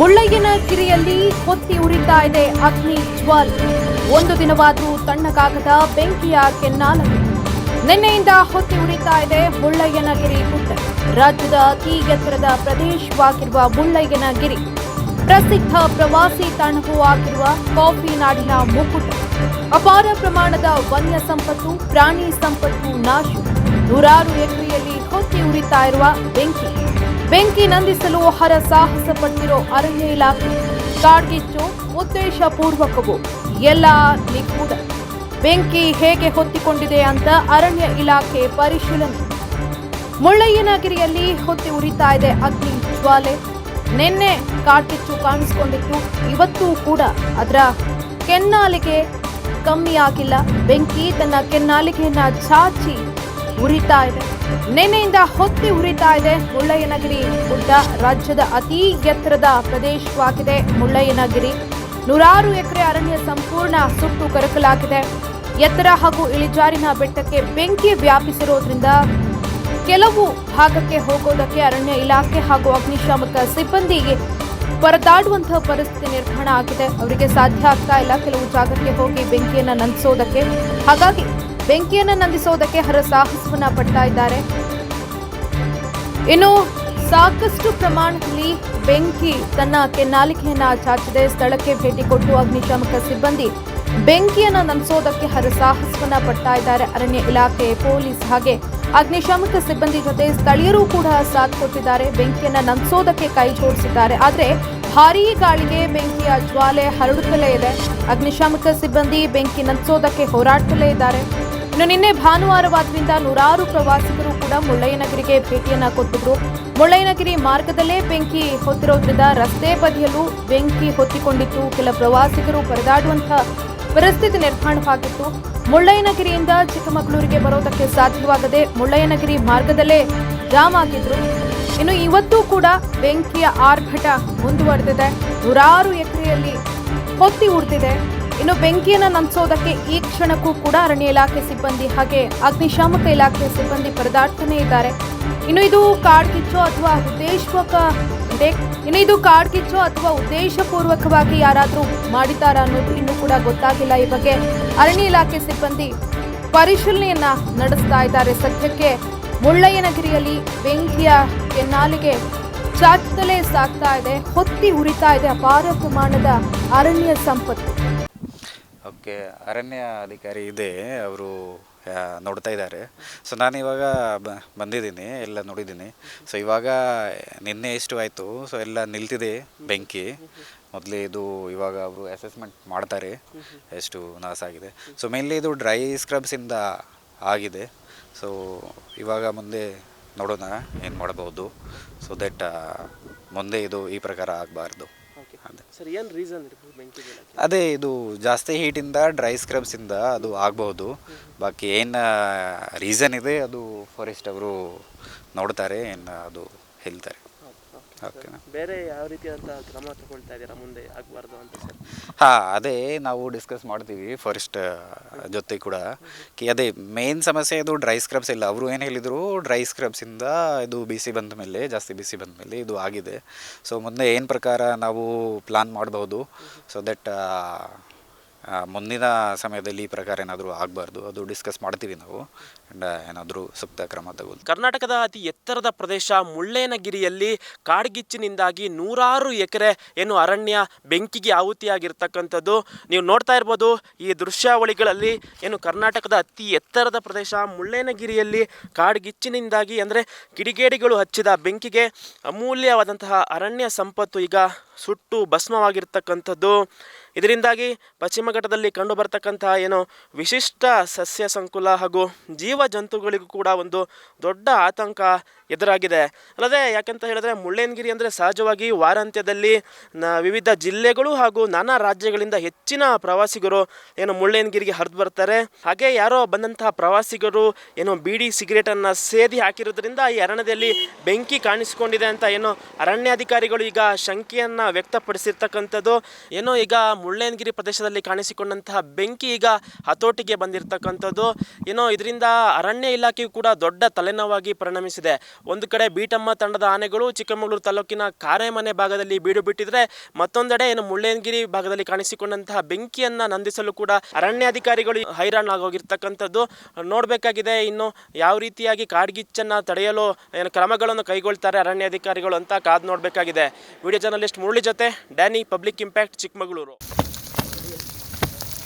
ಮುಳ್ಳಯ್ಯನಗಿರಿಯಲ್ಲಿ ಹೊತ್ತಿ ಉರಿತಾ ಇದೆ ಅಗ್ನಿ ಜ್ವಾಲ್. ಒಂದು ದಿನವಾದರೂ ತಣ್ಣಗಾಗದ ಬೆಂಕಿಯ ಕೆನ್ನಾಲ. ನಿನ್ನೆಯಿಂದ ಹೊತ್ತಿ ಉರಿತಾ ಇದೆ ಮುಳ್ಳಯ್ಯನಗಿರಿ ಗುಡ್ಡ. ರಾಜ್ಯದ ಅತಿ ಎತ್ತರದ ಪ್ರದೇಶವಾಗಿರುವ ಮುಳ್ಳಯ್ಯನಗಿರಿ ಪ್ರಸಿದ್ಧ ಪ್ರವಾಸಿ ತಾಣವೂ ಆಗಿರುವ ಕಾಫಿ ನಾಡಿನ ಮುಕುಟ. ಅಪಾರ ಪ್ರಮಾಣದ ವನ್ಯ ಸಂಪತ್ತು, ಪ್ರಾಣಿ ಸಂಪತ್ತು ನಾಶ. ನೂರಾರು ಎಕರೆಯಲ್ಲಿ ಹೊತ್ತಿ ಉರಿತಾ ಇರುವ ಬೆಂಕಿ. ಬೆಂಕಿ ನಂದಿಸಲು ಹರ ಸಾಹಸ ಪಟ್ಟಿರೋ ಅರಣ್ಯ ಇಲಾಖೆ ಕಾಡ್ಗಿಚ್ಚು ಉದ್ದೇಶಪೂರ್ವಕವು ಎಲ್ಲ ನಿಗೂಢ. ಬೆಂಕಿ ಹೇಗೆ ಹೊತ್ತಿಕೊಂಡಿದೆ ಅಂತ ಅರಣ್ಯ ಇಲಾಖೆ ಪರಿಶೀಲನೆ. ಮುಳ್ಳಯ್ಯನಗಿರಿಯಲ್ಲಿ ಹೊತ್ತಿ ಉರಿತಾ ಇದೆ ಅಗ್ನಿ ಜ್ವಾಲೆ. ನಿನ್ನೆ ಕಾಡ್ಗಿಚ್ಚು ಕಾಣಿಸಿಕೊಂಡಿತ್ತು, ಇವತ್ತೂ ಕೂಡ ಅದರ ಕೆನ್ನಾಲಿಗೆ ಕಮ್ಮಿಯಾಗಿಲ್ಲ. ಬೆಂಕಿ ತನ್ನ ಕೆನ್ನಾಲಿಗೆಯನ್ನ ಚಾಚಿ ಉರಿತಾ ಇದೆ. ನಿನ್ನೆಯಿಂದ ಹೊತ್ತಿ ಉರಿತಾ ಇದೆ ಮುಳ್ಳಯ್ಯನಗಿರಿ ಗುಡ್ಡ ರಾಜ್ಯದ ಅತಿ ಎತ್ತರದ ಪ್ರದೇಶವಾಗಿದೆ ಮುಳ್ಳಯ್ಯನಗಿರಿ. ನೂರಾರು ಎಕರೆ ಅರಣ್ಯ ಸಂಪೂರ್ಣ ಸುಟ್ಟು ಕರಕಲಾಗಿದೆ. ಎತ್ತರ ಹಾಗೂ ಇಳಿಜಾರಿನ ಬೆಟ್ಟಕ್ಕೆ ಬೆಂಕಿ ವ್ಯಾಪಿಸಿರೋದ್ರಿಂದ ಕೆಲವು ಭಾಗಕ್ಕೆ ಹೋಗೋದಕ್ಕೆ ಅರಣ್ಯ ಇಲಾಖೆ ಹಾಗೂ ಅಗ್ನಿಶಾಮಕ ಸಿಬ್ಬಂದಿಗೆ ಪರದಾಡುವಂತಹ ಪರಿಸ್ಥಿತಿ ನಿರ್ಮಾಣ ಆಗಿದೆ. ಅವರಿಗೆ ಸಾಧ್ಯ ಆಗ್ತಾ ಇಲ್ಲ. ಕೆಲವು ಜಾಗಕ್ಕೆ ಹೋಗಿ ಬೆಂಕಿಯನ್ನು ನಂದಿಸೋದಕ್ಕೆ. ಹಾಗಾಗಿ ಬೆಂಕಿಯನ್ನ ನಂದಿಸೋದಕ್ಕೆ ಹರಸಾಹಸವನ್ನ ಪಡ್ತಾ ಇದ್ದಾರೆ. ಇನ್ನು ಸಾಕಷ್ಟು ಪ್ರಮಾಣದಲ್ಲಿ ಬೆಂಕಿ ತನ್ನ ಕೆನ್ನಾಲಿಕೆಯನ್ನ ಚಾಚಿದೆ. ಸ್ಥಳಕ್ಕೆ ಭೇಟಿ ಕೊಟ್ಟು ಅಗ್ನಿಶಾಮಕ ಸಿಬ್ಬಂದಿ ಬೆಂಕಿಯನ್ನ ನಂದಿಸೋದಕ್ಕೆ ಹರಸಾಹಸವನ್ನ ಪಡ್ತಾ ಇದ್ದಾರೆ. ಅರಣ್ಯ ಇಲಾಖೆ, ಪೊಲೀಸ್ ಹಾಗೆ ಅಗ್ನಿಶಾಮಕ ಸಿಬ್ಬಂದಿ ಜೊತೆ ಸ್ಥಳೀಯರು ಕೂಡ ಸಾಥ್ ಕೊಟ್ಟಿದ್ದಾರೆ. ಬೆಂಕಿಯನ್ನ ನಂದಿಸೋದಕ್ಕೆ ಕೈ ಜೋಡಿಸಿದ್ದಾರೆ. ಆದ್ರೆ ಭಾರೀ ಗಾಳಿಗೆ ಬೆಂಕಿಯ ಜ್ವಾಲೆ ಹರಡುತ್ತಲೇ ಇದೆ. ಅಗ್ನಿಶಾಮಕ ಸಿಬ್ಬಂದಿ ಬೆಂಕಿ ನಂದಿಸೋದಕ್ಕೆ ಹೋರಾಡ್ತಲೇ ಇದ್ದಾರೆ. ಇನ್ನು ನಿನ್ನೆ ಭಾನುವಾರವಾದ್ರಿಂದ ನೂರಾರು ಪ್ರವಾಸಿಗರು ಕೂಡ ಮುಳ್ಳಯ್ಯನಗಿರಿಗೆ ಭೇಟಿಯನ್ನ ಕೊಟ್ಟಿದ್ರು. ಮುಳ್ಳಯ್ಯನಗಿರಿ ಮಾರ್ಗದಲ್ಲೇ ಬೆಂಕಿ ಹೊತ್ತಿರೋದ್ರಿಂದ ರಸ್ತೆ ಬದಿಯಲ್ಲೂ ಬೆಂಕಿ ಹೊತ್ತಿಕೊಂಡಿತ್ತು. ಕೆಲ ಪ್ರವಾಸಿಗರು ಪರದಾಡುವಂತಹ ಪರಿಸ್ಥಿತಿ ನಿರ್ಮಾಣವಾಗಿತ್ತು. ಮುಳ್ಳಯ್ಯನಗಿರಿಯಿಂದ ಚಿಕ್ಕಮಗಳೂರಿಗೆ ಬರೋದಕ್ಕೆ ಸಾಧ್ಯವಾಗದೆ ಮುಳ್ಳಯ್ಯನಗಿರಿ ಮಾರ್ಗದಲ್ಲೇ ಜಾಮ್ ಆಗಿದ್ರು. ಇನ್ನು ಇವತ್ತು ಕೂಡ ಬೆಂಕಿಯ ಆರ್ಭಟ ಮುಂದುವರೆದಿದೆ. ನೂರಾರು ಎಕರೆಯಲ್ಲಿ ಹೊತ್ತಿ ಉರಿದಿದೆ. ಇನ್ನು ಬೆಂಕಿಯನ್ನು ನಂದಿಸೋದಕ್ಕೆ ಈ ಕ್ಷಣಕ್ಕೂ ಕೂಡ ಅರಣ್ಯ ಇಲಾಖೆ ಸಿಬ್ಬಂದಿ ಹಾಗೆ ಅಗ್ನಿಶಾಮಕ ಇಲಾಖೆ ಸಿಬ್ಬಂದಿ ಪರದಾಡ್ತಾನೆ ಇದ್ದಾರೆ. ಇನ್ನು ಇದು ಕಾಡ್ಗಿಚ್ಚೋ ಅಥವಾ ಉದ್ದೇಶಪೂರ್ವಕ ಇದೆ. ಇನ್ನು ಇದು ಕಾಡ್ಗಿಚ್ಚೋ ಅಥವಾ ಉದ್ದೇಶಪೂರ್ವಕವಾಗಿ ಯಾರಾದರೂ ಮಾಡಿದ್ದಾರಾ ಅನ್ನೋದು ಇನ್ನೂ ಕೂಡ ಗೊತ್ತಾಗಿಲ್ಲ. ಈ ಬಗ್ಗೆ ಅರಣ್ಯ ಇಲಾಖೆ ಸಿಬ್ಬಂದಿ ಪರಿಶೀಲನೆಯನ್ನ ನಡೆಸ್ತಾ ಇದ್ದಾರೆ. ಸದ್ಯಕ್ಕೆ ಮುಳ್ಳಯ್ಯನಗಿರಿಯಲ್ಲಿ ಬೆಂಕಿಯ ಕೆನ್ನಾಲಿಗೆ ಚಾಚುತ್ತಲೇ ಸಾಗ್ತಾ ಇದೆ. ಹೊತ್ತಿ ಉರಿತಾ ಇದೆ. ಅಪಾರ ಪ್ರಮಾಣದ ಅರಣ್ಯ ಸಂಪತ್ತು. ಓಕೆ, ಅರಣ್ಯ ಅಧಿಕಾರಿ ಇದೆ, ಅವರು ನೋಡ್ತಾ ಇದ್ದಾರೆ. ಸೊ ನಾನು ಇವಾಗ ಬ, ಬಂದಿದ್ದೀನಿ, ಎಲ್ಲ ನೋಡಿದ್ದೀನಿ. ಸೊ ಇವಾಗ ನಿನ್ನೆ ಎಷ್ಟು ಆಯಿತು? ಸೊ ಎಲ್ಲ ನಿಲ್ತಿದೆ ಬೆಂಕಿ. ಮೊದಲೇ ಇದು ಇವಾಗ ಅವರು ಅಸೆಸ್ಮೆಂಟ್ ಮಾಡ್ತಾರೆ, ಎಷ್ಟು ನಾಸಾಗಿದೆ ಸೊ ಮೇನ್ಲಿ ಇದು ಡ್ರೈ ಸ್ಕ್ರಬ್ಸಿಂದ ಆಗಿದೆ. ಸೊ ಇವಾಗ ಮುಂದೆ ನೋಡೋಣ, ಏನು ಮಾಡಬಹುದು. ಸೊ ದಟ್ ಮುಂದೆ ಇದು ಈ ಪ್ರಕಾರ ಆಗಬಾರ್ದು. ಅದೇ. ಸರ್ ಏನು ರೀಸನ್ ಇರ್ಬೋದು ಬೆಂಕಿ ಬೀಳಕ್ಕೆ? ಅದೇ ಇದು ಜಾಸ್ತಿ ಹೀಟಿಂದ ಡ್ರೈ ಸ್ಕ್ರಬ್ಸಿಂದ ಅದು ಆಗಬಹುದು. ಬಾಕಿ ಏನು ರೀಸನ್ ಇದೆ ಅದು ಫಾರೆಸ್ಟ್ ಅವರು ನೋಡ್ತಾರೆ ಏನು ಅದು ಹೇಳ್ತಾರೆ. ಓಕೆನಾ ಬೇರೆ ಯಾವ ರೀತಿಯಾದಂಥ ಕ್ರಮ ತಗೊಳ್ತಾ ಇದ್ದೀರಾ ಮುಂದೆ ಆಗಬಾರ್ದು ಅಂತ ಸರ್? ಹಾಂ ಅದೇ ನಾವು ಡಿಸ್ಕಸ್ ಮಾಡ್ತೀವಿ ಫಾರೆಸ್ಟ್ ಜೊತೆ ಕೂಡ. ಕಿ ಅದೇ ಮೇನ್ ಸಮಸ್ಯೆ ಇದು ಡ್ರೈ ಸ್ಕ್ರಬ್ಸ್ ಇಲ್ಲ. ಅವರು ಏನು ಹೇಳಿದರು ಡ್ರೈ ಸ್ಕ್ರಬ್ಸಿಂದ ಇದು ಬಿಸಿ ಬಂದ ಮೇಲೆ ಜಾಸ್ತಿ ಬಿಸಿ ಬಂದ ಮೇಲೆ ಇದು ಆಗಿದೆ. ಸೊ ಮುಂದೆ ಏನು ಪ್ರಕಾರ ನಾವು ಪ್ಲಾನ್ ಮಾಡಬಹುದು ಸೊ ದಟ್ ಮುಂದಿನ ಸಮಯದಲ್ಲಿ ಈ ಪ್ರಕಾರ ಏನಾದರೂ ಆಗಬಾರ್ದು, ಅದು ಡಿಸ್ಕಸ್ ಮಾಡ್ತೀವಿ ನಾವು. ಆ್ಯಂಡ್ ಏನಾದರೂ ಸೂಕ್ತ ಕ್ರಮ ತಗೋದು ಕರ್ನಾಟಕದ ಅತಿ ಎತ್ತರದ ಪ್ರದೇಶ ಮುಳ್ಳೇನಗಿರಿಯಲ್ಲಿ ಕಾಡ್ಗಿಚ್ಚಿನಿಂದಾಗಿ ನೂರಾರು ಎಕರೆ, ಏನು ಅರಣ್ಯ ಬೆಂಕಿಗೆ ಆಹುತಿಯಾಗಿರ್ತಕ್ಕಂಥದ್ದು. ನೀವು ನೋಡ್ತಾ ಇರ್ಬೋದು, ಈ ದೃಶ್ಯಾವಳಿಗಳಲ್ಲಿ ಏನು ಕರ್ನಾಟಕದ ಅತಿ ಎತ್ತರದ ಪ್ರದೇಶ ಮುಳ್ಳೇನಗಿರಿಯಲ್ಲಿ ಕಾಡ್ಗಿಚ್ಚಿನಿಂದಾಗಿ ಅಂದರೆ ಕಿಡಿಗೇಡಿಗಳು ಹಚ್ಚಿದ ಬೆಂಕಿಗೆ ಅಮೂಲ್ಯವಾದಂತಹ ಅರಣ್ಯ ಸಂಪತ್ತು ಈಗ ಸುಟ್ಟು ಭಸ್ಮವಾಗಿರ್ತಕ್ಕಂಥದ್ದು. ಇದರಿಂದಾಗಿ ಪಶ್ಚಿಮ ಘಟ್ಟದಲ್ಲಿ ಕಂಡು ಬರ್ತಕ್ಕಂತಹ ಏನು ವಿಶಿಷ್ಟ ಸಸ್ಯ ಸಂಕುಲ ಹಾಗೂ ಜೀವ ಜಂತುಗಳಿಗೂ ಕೂಡ ಒಂದು ದೊಡ್ಡ ಆತಂಕ ಎದುರಾಗಿದೆ. ಅಲ್ಲದೆ ಯಾಕಂತ ಹೇಳಿದ್ರೆ ಮುಳ್ಳಯ್ಯನಗಿರಿ ಅಂದರೆ ಸಹಜವಾಗಿ ವಾರಾಂತ್ಯದಲ್ಲಿ ವಿವಿಧ ಜಿಲ್ಲೆಗಳು ಹಾಗೂ ನಾನಾ ರಾಜ್ಯಗಳಿಂದ ಹೆಚ್ಚಿನ ಪ್ರವಾಸಿಗರು ಏನು ಮುಳ್ಳಯ್ಯನಗಿರಿಗೆ ಹರಿದು ಬರ್ತಾರೆ. ಹಾಗೆ ಯಾರೋ ಬಂದಂತಹ ಪ್ರವಾಸಿಗರು ಏನು ಬೀಡಿ ಸಿಗರೇಟನ್ನು ಸೇದಿ ಹಾಕಿರೋದ್ರಿಂದ ಈ ಅರಣ್ಯದಲ್ಲಿ ಬೆಂಕಿ ಕಾಣಿಸಿಕೊಂಡಿದೆ ಅಂತ ಏನು ಅರಣ್ಯಾಧಿಕಾರಿಗಳು ಈಗ ಶಂಕೆಯನ್ನು ವ್ಯಕ್ತಪಡಿಸಿರ್ತಕ್ಕಂಥದ್ದು. ಏನೋ ಈಗ ಮುಳ್ಳಯ್ಯನಗಿರಿ ಪ್ರದೇಶದಲ್ಲಿ ಕಾಣಿಸಿಕೊಂಡಂತಹ ಬೆಂಕಿ ಈಗ ಹತೋಟಿಗೆ ಬಂದಿರತಕ್ಕಂಥದ್ದು. ಏನೋ ಇದರಿಂದ ಅರಣ್ಯ ಇಲಾಖೆಯು ಕೂಡ ದೊಡ್ಡ ತಲೆನೋವಾಗಿ ಪರಿಣಮಿಸಿದೆ. ಒಂದು ಕಡೆ ಬೀಟಮ್ಮ ತಂಡದ ಆನೆಗಳು ಚಿಕ್ಕಮಗಳೂರು ತಾಲೂಕಿನ ಕಾರೆಮನೆ ಭಾಗದಲ್ಲಿ ಬೀಡು ಬಿಟ್ಟಿದ್ರೆ ಮತ್ತೊಂದೆಡೆ ಏನು ಮುಳ್ಳಯ್ಯನಗಿರಿ ಭಾಗದಲ್ಲಿ ಕಾಣಿಸಿಕೊಂಡಂತಹ ಬೆಂಕಿಯನ್ನ ನಂದಿಸಲು ಕೂಡ ಅರಣ್ಯಾಧಿಕಾರಿಗಳು ಹೈರಾಣಾಗೋಗಿರ್ತಕ್ಕಂಥದ್ದು. ನೋಡಬೇಕಾಗಿದೆ ಇನ್ನು ಯಾವ ರೀತಿಯಾಗಿ ಕಾಡ್ಗಿಚ್ಚನ್ನು ತಡೆಯಲು ಏನು ಕ್ರಮಗಳನ್ನು ಕೈಗೊಳ್ತಾರೆ ಅರಣ್ಯಾಧಿಕಾರಿಗಳು ಅಂತ ಕಾದು ನೋಡಬೇಕಾಗಿದೆ. ವಿಡಿಯೋ ಜರ್ನಲಿಸ್ಟ್ ಮುರಳಿ ಜೊತೆ, ಡ್ಯಾನಿ ಪಬ್ಲಿಕ್ ಇಂಪ್ಯಾಕ್ಟ್ ಚಿಕ್ಕಮಗಳೂರು.